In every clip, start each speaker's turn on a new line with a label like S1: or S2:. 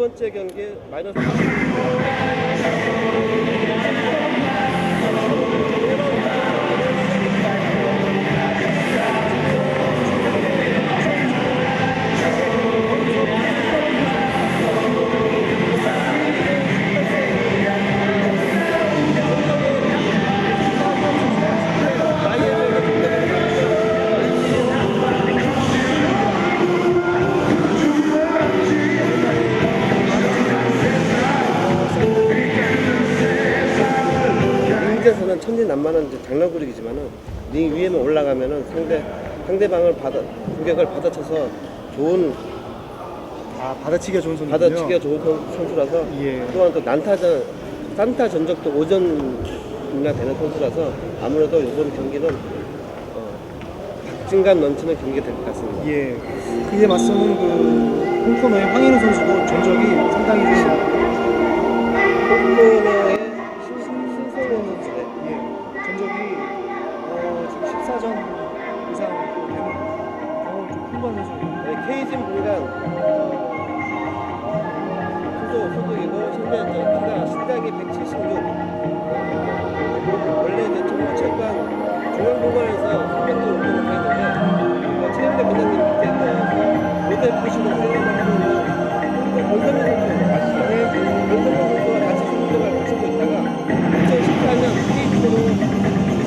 S1: 번째 경기 마이너스 링에서는 천진난만한 장난꾸러기지만은 링 위에만 올라가면은 상대 상대방을 받아 공격을 받아쳐서 좋은
S2: 아 받아치기가 좋은 선수군요.
S1: 받아치기가 좋은 선- 선수라서
S2: 예.
S1: 또한 또 난타전 산타 전적도 오전이나 되는 선수라서 아무래도 이번 경기는 어, 박진감 넘치는 경기가 될 것 같습니다.
S2: 예. 그에 맞서는 그 홍코너의 황인우 선수도 전적이 상당히 좀
S1: 홍코너의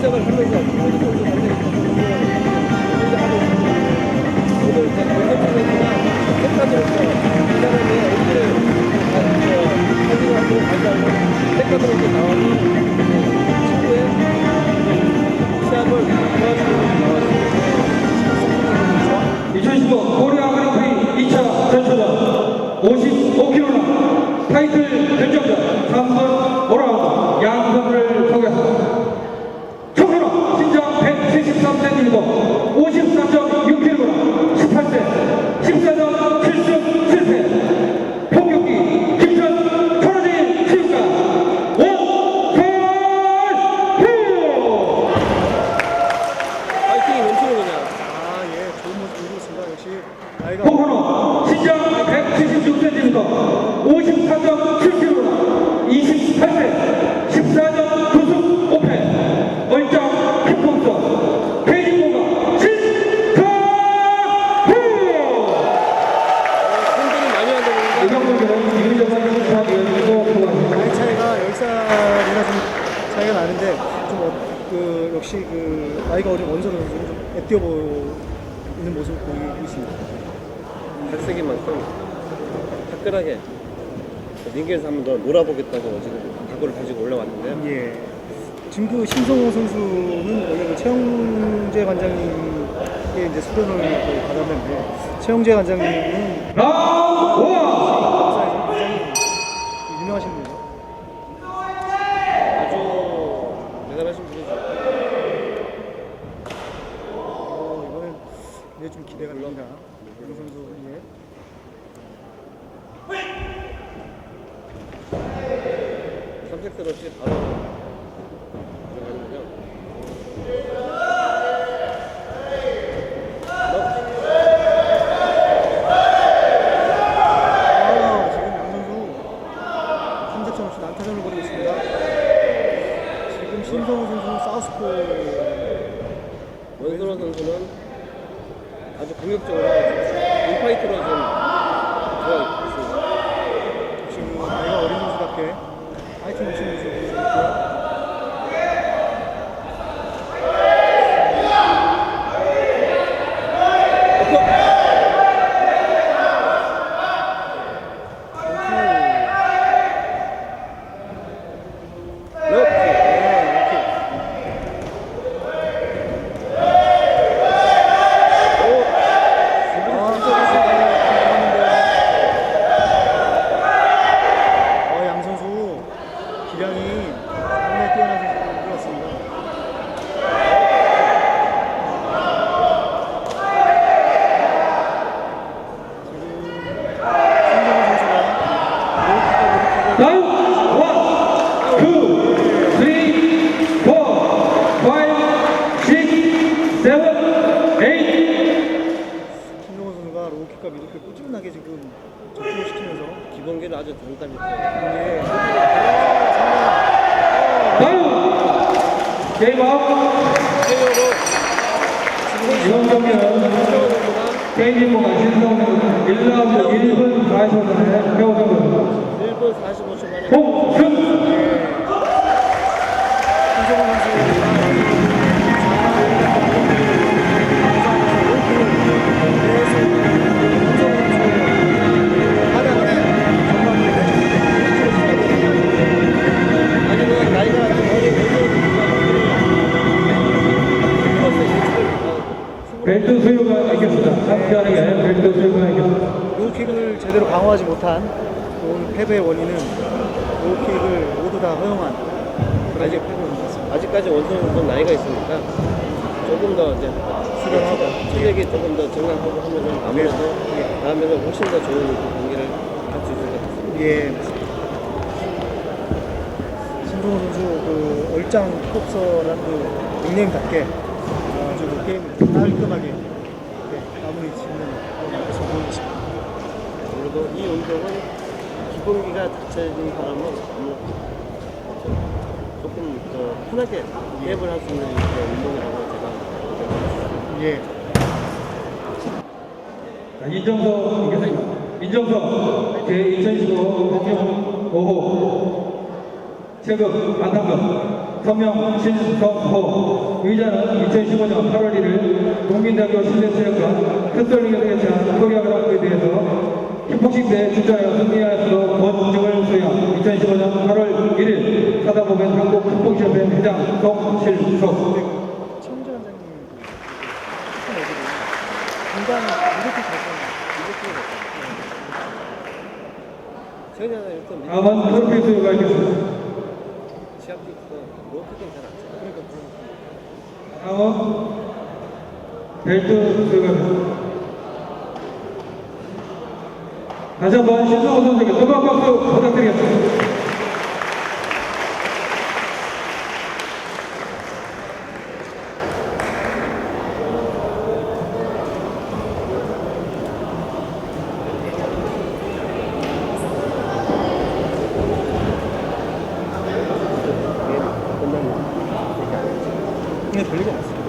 S1: 이적을 하면서
S2: 아는데 좀 어, 그 역시 그 나이가 어린 원조로 좀 애띄어 보이는 모습 보이고 있습니다.
S1: 백색인 만큼 화끈하게 링겔에서 한번 더 놀아보겠다고 지금 각오를 가지고 올라왔는데요.
S2: 예. 지금 그 신성호 선수는 원래 그 최영재 관장님의 이제 수련을 그 받았는데 최영재 관장님은 라운드 기대가 됩니다. 이 선수 예.
S1: 삼색들 없이 바로.
S2: 아, 지금 양 선수 3득점 없이 난타전을 벌이고 있습니다. 지금 심성호 선수는 사우스포
S1: 원선호 선수는 아주 공격적으로 인파이터로 좀 있습니다.
S2: 지금 나이가 어린 선수답게 파이팅 넘치는 모습을 보여주고 있고요.
S1: 럭키.
S2: 어, 양 선수 기량이 상당히 뛰어난 선수인 것 같습니다. 지금 신정호 선수가 로우킥과 로우킥을
S3: 라운 원, 투, 쓰리, 포, 파이브, 식스, 세븐, 에잇
S2: 신정호 선수가 로우킥과 미드킥을 꾸준하게 지금 적중을 시키면서
S1: 기본 완전 단단히
S2: 예.
S3: 다음 이번 경기는 개인진보가 신성은 1라운드 1분 45초 만에 배우성은
S1: 1분 45초 만에
S3: 홍승
S2: 김정은 선수
S3: 벨트 수요가 있겠습니다. 상대하게 벨트 수요가 있겠습니다.
S2: 로우킥을 제대로 방어하지 못한 온 패배의 원인은 로우킥을 모두 다 허용한 그런 것 같습니다.
S1: 아직까지 원성은 나이가 있으니까 조금 더 이제 수련하고 체력이 조금 더 정상하고 하면은 아무래도 다음에는 훨씬 더 좋은 그 경기를 할 수 있을 것 같습니다.
S2: 예. 신종호 선수 그 얼짱 킥복서라는 그 닉네임답게 그 게임을 깔끔하게 네, 마무리 짓는 그런 모습을 보여주십니다.
S1: 그리고 이 운동은 기본기가 닫혀진 사람은 조금 더 편하게 게임을 할 수 있는 그런 운동이라고 제가 생각합니다.
S2: 예.
S3: 자, 인정서 이겠습니다. 인정서 제2015 동경 5호 체급 안상금 서명 신성호 의자는 2015년 8월 1일 동민대학교 실내체육관 패설링에 개최한 코리아 그랑프에 대해서 킥복싱 대회 출전하여 승리하였으로 권증을 수여 2015년 8월 1일 사다보면 한국 킥복싱협회 회장 송실석
S1: 일단
S3: 다음은 트로피 수여가 있겠습니다.
S1: 시합 때부터 잘안 쳐요.
S3: 다음 은 벨트 수여가 다시 한번 신성호 선수에게 뜨거운 박수 부탁드리겠습니다.
S2: 그